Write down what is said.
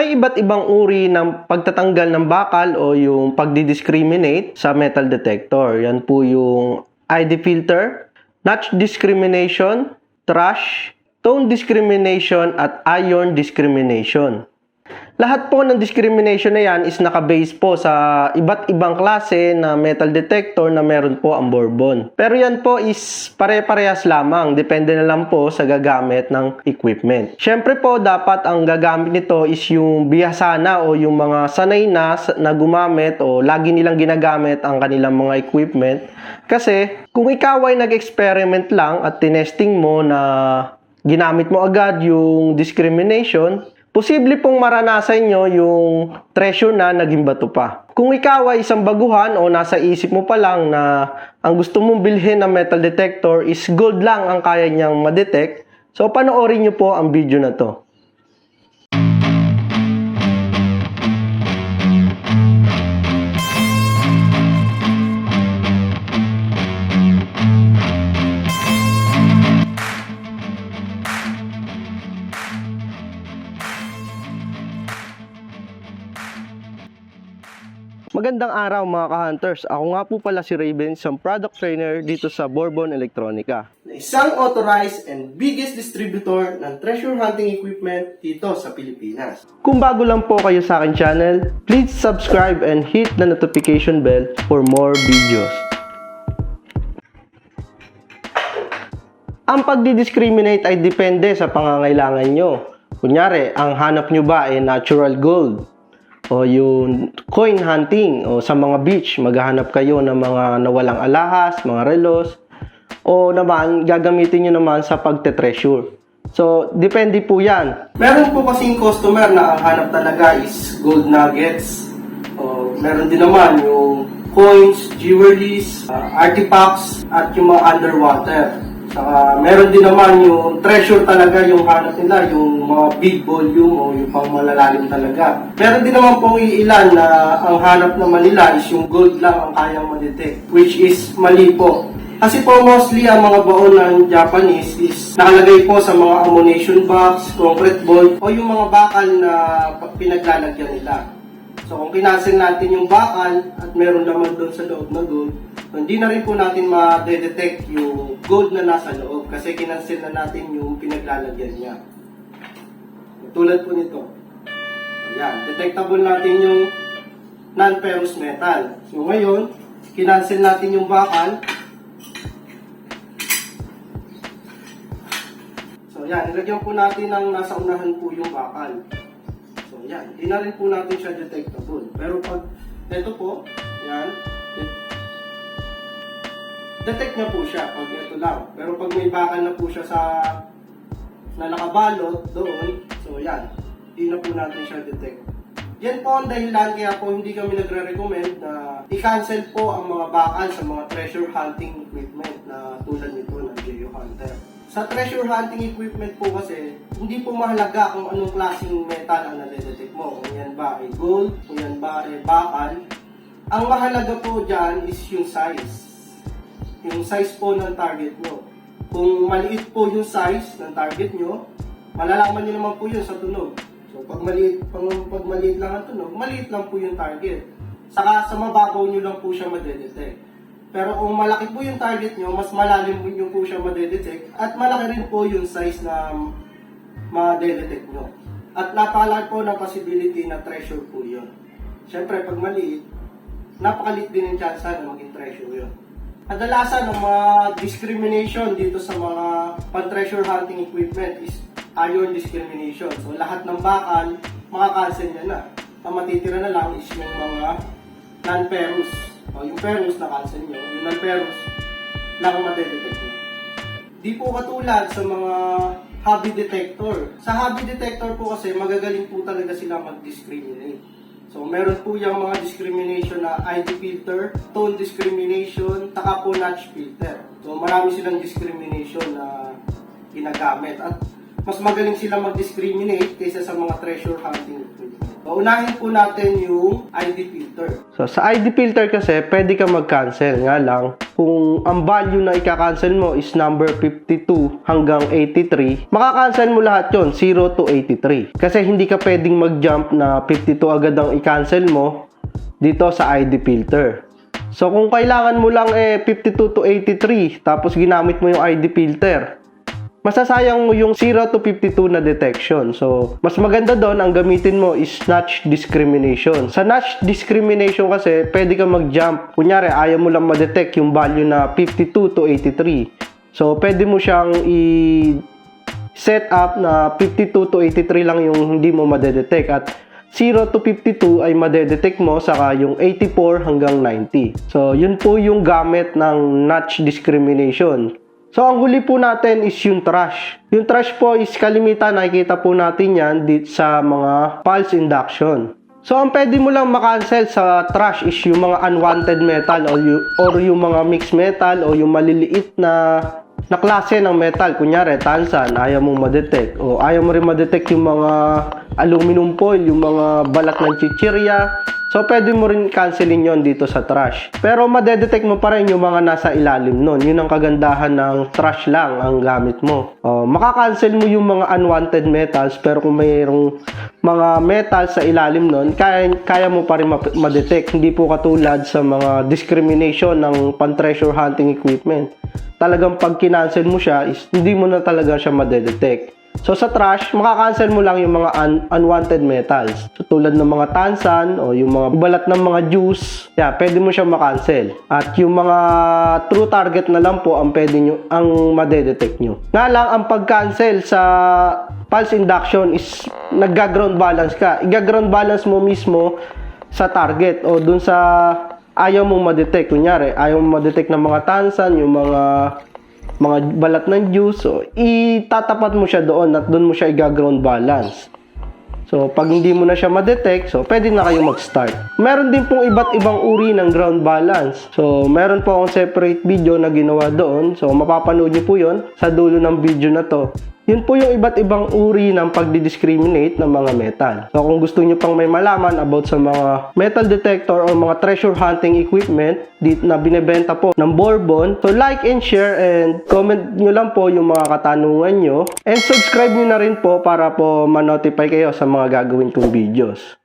May iba't ibang uri ng pagtatanggal ng bakal o yung pagdi-discriminate sa metal detector. Yan po yung ID filter, notch discrimination, trash, tone discrimination, at ion discrimination. Lahat po ng discrimination na yan is nakabase po sa iba't ibang klase na metal detector na meron po ang Bourbon. Pero yan po is pare-parehas lamang. Depende na lang po sa gagamit ng equipment. Siyempre po, dapat ang gagamit nito is yung bihasana o yung mga sanay na, na gumamit o lagi nilang ginagamit ang kanilang mga equipment. Kasi kung ikaw ay nag-experiment lang at tinesting mo na ginamit mo agad yung discrimination, posible pong maranasan nyo yung treasure na naging bato pa. Kung ikaw ay isang baguhan o nasa isip mo pa lang na ang gusto mong bilhin ng metal detector is gold lang ang kaya niyang madetect, so panoorin nyo po ang video na to. Magandang araw mga ka-hunters. Ako nga po pala si Raven, isang product trainer dito sa Bourbon Electronica. Na isang authorized and biggest distributor ng treasure hunting equipment dito sa Pilipinas. Kung bago lang po kayo sa akin channel, please subscribe and hit the notification bell for more videos. Ang pagdi-discriminate ay depende sa pangangailangan nyo. Kunyari, ang hanap nyo ba ay natural gold? O yung coin hunting o sa mga beach, maghahanap kayo ng mga nawalang alahas, mga relos. O naman, gagamitin nyo naman sa pagte-treasure. So, depende po yan. Meron po kasing customer na ang hanap talaga is gold nuggets. O, meron din naman yung coins, jewelries, uh, artifacts, at yung mga underwater. Saka meron din naman yung treasure talaga yung hanap nila, yung mga big volume o yung pang malalalim talaga. Meron din naman pong iilan na ang hanap naman nila is yung gold lang ang kayang madetect, which is mali po. Kasi po mostly ang mga baon ng Japanese is nakalagay po sa mga ammunition box, concrete board, o yung mga bakal na pinaglalagyan nila. So kung kinasin natin yung bakal at meron naman doon sa loob na gold, hindi na rin po natin ma-detect yung gold na nasa loob kasi kinansil na natin yung pinaglalagyan niya. Tulad po nito. Ayan, detectable natin yung non-ferrous metal. So ngayon, kinansil natin yung bakal. So yan, nilagyan po natin ng nasa unahan po yung bakal. Yan, na rin po natin siya detectable. Pero pag ito po, yan, det- detect niya po siya pag ito lang. Pero pag may bakal na po siya sa na nakabalot doon, so yan, hindi na po natin siya detect. Yan po ang dahilan kaya po hindi kami nagre-recommend na i-cancel po ang mga bakal sa mga treasure hunting equipment na tulad nito ng Geo Hunter. Sa treasure hunting equipment po kasi, hindi po mahalaga kung anong klaseng metal ang nade-detect mo. Kung yan ba ay gold, kung yan ba ay bakal. Ang mahalaga po dyan is yung size. Yung size po ng target nyo. Kung maliit po yung size ng target nyo, malalaman nyo naman po yun sa tunog. So pag maliit, pag, pag maliit lang ang tunog, maliit lang po yung target. Saka sa mababaw nyo lang po siya madedetect. Pero kung malaki po yung target nyo, mas malalim po nyo po siya madedetect at malaki rin po yung size na madedetect nyo. At napakalaki po na possibility na treasure po yun. Siyempre, pag maliit, napakalit din yung chance na maging treasure yun. Kadalasan ng mga discrimination dito sa mga pan-treasure hunting equipment is iron discrimination. So lahat ng bakal, makakancel niya na. Ang matitira na lang is yung mga non-ferrous. O yung ferrous na cancel nyo, yung non-ferrous lang ang madedetect nyo. Di po katulad sa mga hobby detector. Sa hobby detector po kasi magagaling po talaga sila mag-discriminate. So, meron po yung mga discrimination na ID filter, tone discrimination, taka po notch filter. So, marami silang discrimination na ginagamit. At mas magaling sila mag-discriminate kaysa sa mga treasure hunting equipment. Unahin po natin yung ID filter. So, sa ID filter kasi, pwede ka mag-cancel. Nga lang, kung ang value na ika-cancel mo is number 52 hanggang 83, makakancel mo lahat yon 0 to 83. Kasi hindi ka pwedeng mag-jump na 52 agad ang i-cancel mo dito sa ID filter. So, kung kailangan mo lang eh 52 to 83, tapos ginamit mo yung ID filter, masasayang mo yung 0 to 52 na detection. So, mas maganda doon, ang gamitin mo is notch discrimination. Sa notch discrimination kasi, pwede ka mag-jump. Kunyari, ayaw mo lang ma-detect yung value na 52 to 83. So, pwede mo siyang i- set up na 52 to 83 lang yung hindi mo madedetect at 0 to 52 ay madedetect mo saka yung 84 hanggang 90. So, yun po yung gamit ng notch discrimination. So, ang huli po natin is yung trash. Yung trash po is kalimitan, nakikita po natin yan dito sa mga pulse induction. So, ang pwede mo lang makancel sa trash is yung mga unwanted metal or yung, or yung mga mixed metal o yung maliliit na na klase ng metal. Kunyari, tansan, ayaw mong madetect. O ayaw mo rin madetect yung mga aluminum foil, yung mga balat ng chichirya. So, pwede mo rin cancelin yon dito sa trash. Pero madedetect mo pa rin yung mga nasa ilalim nun. Yun ang kagandahan ng trash lang ang gamit mo. O, makakancel mo yung mga unwanted metals, pero kung mayroong mga metals sa ilalim nun, kaya, kaya mo pa rin ma- madetect. Hindi po katulad sa mga discrimination ng pan-treasure hunting equipment. Talagang pag kinancel mo siya, is hindi mo na talaga siya madedetect. So sa trash, makakancel mo lang yung mga un- unwanted metals. So, tulad ng mga tansan o yung mga balat ng mga juice, yeah, pwede mo siya makancel. At yung mga true target na lang po ang pwede nyo, ang madedetect nyo. Nga lang, ang pag-cancel sa pulse induction is nagga-ground balance ka. Iga-ground balance mo mismo sa target o dun sa ayaw mong ma-detect. Kunyari, ayaw mong ma-detect ng mga tansan, yung mga mga balat ng juice, so itatapat mo siya doon at doon mo siya i-ground balance. So, pag hindi mo na siya ma-detect, so pwede na kayo mag-start. Meron din pong iba't ibang uri ng ground balance. So, meron po akong separate video na ginawa doon. So, mapapanood niyo po yon sa dulo ng video na to. Yun po yung iba't ibang uri ng pagdi-discriminate ng mga metal. So kung gusto niyo pang may malaman about sa mga metal detector or mga treasure hunting equipment dit na binebenta po ng Bourbon, so like and share and comment nyo lang po yung mga katanungan nyo and subscribe nyo na rin po para po ma-notify kayo sa mga gagawin kong videos.